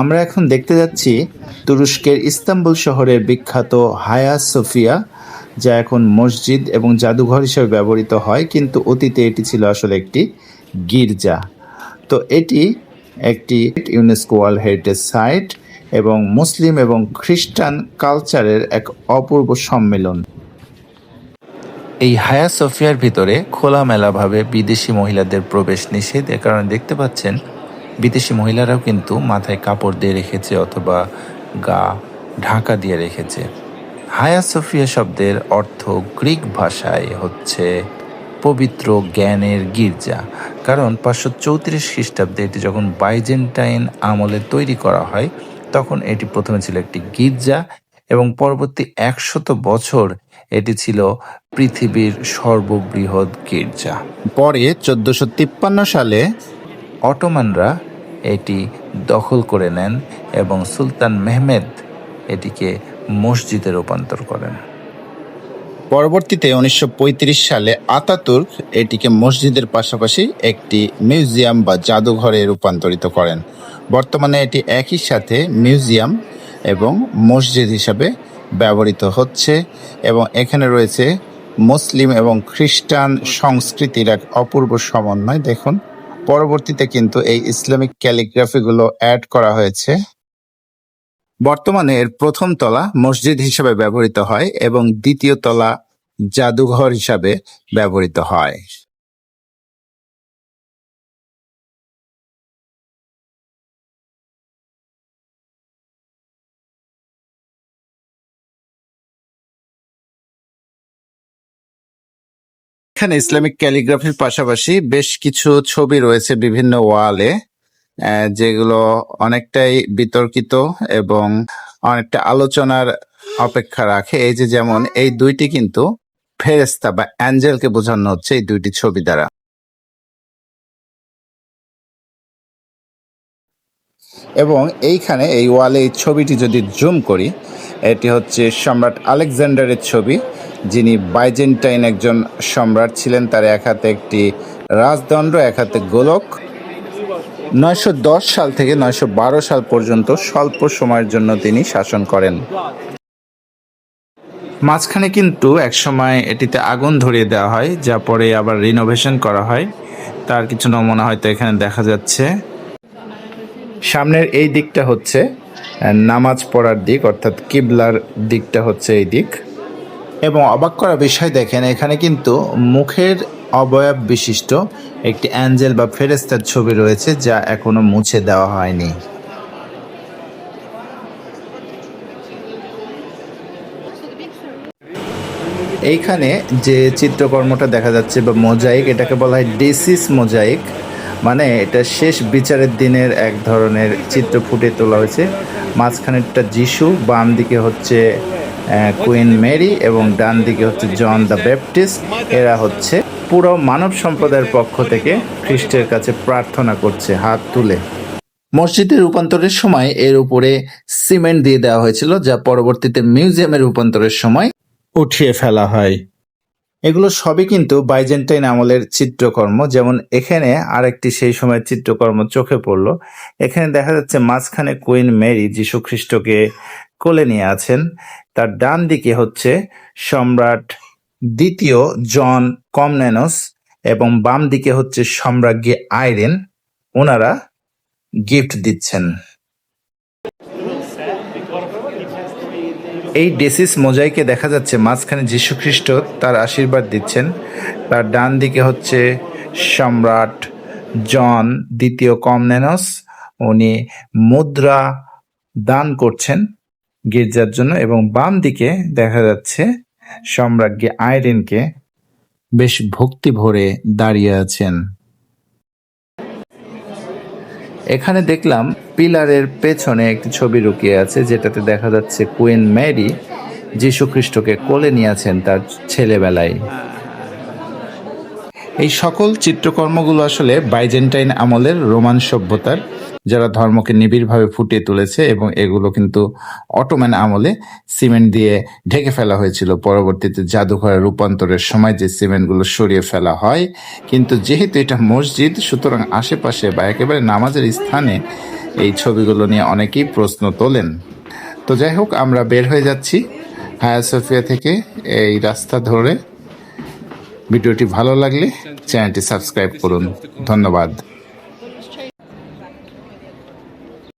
আমরা এখন দেখতে যাচ্ছি তুরস্কের ইস্তাম্বুল শহরের বিখ্যাত হায়া সোফিয়া, যা এখন মসজিদ এবং জাদুঘর হিসেবে ব্যবহৃত হয়, কিন্তু অতীতে এটি ছিল আসলে একটি গির্জা। তো এটি একটি ইউনেস্কো ওয়ার্ল্ড হেরিটেজ সাইট এবং মুসলিম এবং খ্রিস্টান কালচারের এক অপূর্ব সম্মেলন। এই হায়া সোফিয়ার ভিতরে খোলামেলাভাবে বিদেশি মহিলাদের প্রবেশ নিষেধ এ কারণে দেখতে পাচ্ছেন বিদেশি মহিলারাও কিন্তু মাথায় কাপড় দিয়ে রেখেছে অথবা গা ঢাকা দিয়ে রেখেছে। হায়া সোফিয়া শব্দের অর্থ গ্রিক ভাষায় হচ্ছে পবিত্র জ্ঞানের গির্জা। কারণ পাঁচশো চৌত্রিশ খ্রিস্টাব্দে এটি যখন বাইজেন্টাইন আমলে তৈরি করা হয়, তখন এটি প্রথমে ছিল একটি গির্জা এবং পরবর্তী একশত বছর এটি ছিল পৃথিবীর সর্ববৃহৎ গির্জা। পরে চোদ্দশো তিপ্পান্ন সালে অটোমানরা এটি দখল করে নেন এবং সুলতান মেহমেদ এটিকে মসজিদে রূপান্তর করেন। পরবর্তীতে উনিশশো পঁয়ত্রিশ সালে আতাতুর্ক এটিকে মসজিদের পাশাপাশি একটি মিউজিয়াম বা জাদুঘরে রূপান্তরিত করেন। বর্তমানে এটি একই সাথে মিউজিয়াম এবং মসজিদ হিসাবে ব্যবহৃত হচ্ছে এবং এখানে রয়েছে মুসলিম এবং খ্রিস্টান সংস্কৃতির এক অপূর্ব সমন্বয়। দেখুন পরবর্তীতে কিন্তু এই ইসলামিক ক্যালিগ্রাফিগুলো অ্যাড করা হয়েছে। বর্তমানে এর প্রথম তলা মসজিদ হিসাবে ব্যবহৃত হয় এবং দ্বিতীয় তলা জাদুঘর হিসাবে ব্যবহৃত হয়। এখানে ইসলামিক ক্যালিগ্রাফির পাশাপাশি বেশ কিছু ছবি রয়েছে বিভিন্ন ওয়ালে যেগুলো অনেকটাই বিতর্কিত এবং অনেকটা আলোচনার অপেক্ষা রাখে। এই যে যেমন এই দুইটি কিন্তু ফেরেস্তা বা অ্যাঞ্জেলকে বোঝানো হচ্ছে এই দুইটি ছবি দ্বারা। এবং এইখানে এই ওয়ালে এই ছবিটি যদি জুম করি, এটি হচ্ছে সম্রাট আলেকজান্ডারের ছবি। যিনি বাইজেন্টাইন একজন সম্রাট ছিলেন, তার এক হাতে একটি রাজদণ্ড, এক হাতে গোলক। নয়শো দশ সাল থেকে নয়শো বারো সাল পর্যন্ত স্বল্প সময়ের জন্য তিনি শাসন করেন। মাঝখানে কিন্তু একসময় এটিতে আগুন ধরিয়ে দেওয়া হয়, যা পরে আবার রিনোভেশন করা হয়। তার কিছু নমুনা হয়তো এখানে দেখা যাচ্ছে। সামনের এই দিকটা হচ্ছে নামাজ পড়ার দিক, অর্থাৎ কিবলার দিকটা হচ্ছে এই দিক। এবং অবাক করা বিষয় দেখেন, এখানে কিন্তু মুখের অবয়ব বিশিষ্ট একটি অ্যাঞ্জেল বা ফেরেস্তার ছবি রয়েছে যা এখনও মুছে দেওয়া হয়নি। এইখানে যে চিত্রকর্মটা দেখা যাচ্ছে বা মোজাইক, এটাকে বলা হয় ডিসিস মোজাইক মানে এটা শেষ বিচারের দিনের এক ধরনের চিত্র ফুটে তোলা হয়েছে। মাঝখানেরটা যিশু বাম দিকে হচ্ছে কুইন মেরি এবং ডান দিকে হচ্ছে জন দ্য ব্যাপটিস্ট এরা হচ্ছে পুরো মানব সম্প্রদায়ের পক্ষ থেকে খ্রিস্টের কাছে প্রার্থনা করছে, হাত তুলে। মসজিদের রূপান্তরের সময় এর উপরে সিমেন্ট দিয়ে দেওয়া হয়েছিল, যা পরবর্তীতে মিউজিয়ামের রূপান্তরের সময় উঠিয়ে ফেলা হয়। এগুলো সবই কিন্তু বাইজেন্টাইন আমলের চিত্রকর্ম, যেমন এখানে আরেকটি সেই সময়ের চিত্রকর্ম চোখে পড়ল। এখানে দেখা যাচ্ছে মাঝখানে কুইন মেরি যীশু খ্রিস্টকে কোলে নিয়ে আছেন। তার ডান দিকে হচ্ছে সম্রাট দ্বিতীয় জন কমনেনস এবং বাম দিকে হচ্ছে সম্রাজ্ঞী আইরেন। ওনারা গিফট দিচ্ছেন। এই ডেসিস মোজাইকে দেখা যাচ্ছে মাঝখানে যীশুখ্রিস্ট তার আশীর্বাদ দিচ্ছেন। তার ডান দিকে হচ্ছে সম্রাট জন দ্বিতীয় কমনেনস। উনি মুদ্রা দান করছেন। গির্জার জন্য এবং বাম দিকে দেখা যাচ্ছে সম্রাজ্ঞী আইরিনকে বেশ ভক্তি ভরে দাঁড়িয়ে আছেন। এখানে দেখলাম পিলারের পেছনে একটি ছবি লুকিয়ে আছে, যেটাতে দেখা যাচ্ছে কুইন ম্যারি খ্রিস্টকে কোলে নিয়েছেন তার ছেলেবেলায়। এই সকল চিত্রকর্মগুলো আসলে বাইজেন্টাইন আমলের রোমান সভ্যতার যারা ধর্মকে নিবিড়ভাবে ফুটিয়ে তুলেছে এবং এগুলো কিন্তু অটোম্যান আমলে সিমেন্ট দিয়ে ঢেকে ফেলা হয়েছিল। পরবর্তীতে জাদুঘরের রূপান্তরের সময় যে সিমেন্টগুলো সরিয়ে ফেলা হয়, কিন্তু যেহেতু এটা মসজিদ, সুতরাং আশেপাশে বা একেবারে নামাজের স্থানে এই ছবিগুলো নিয়ে অনেকেই প্রশ্ন তোলেন। তো যাই হোক, আমরা বের হয়ে যাচ্ছি হায়া সোফিয়া থেকে এই রাস্তা ধরে। ভিডিওটি ভালো লাগলে চ্যানেলটি সাবস্ক্রাইব করুন। ধন্যবাদ।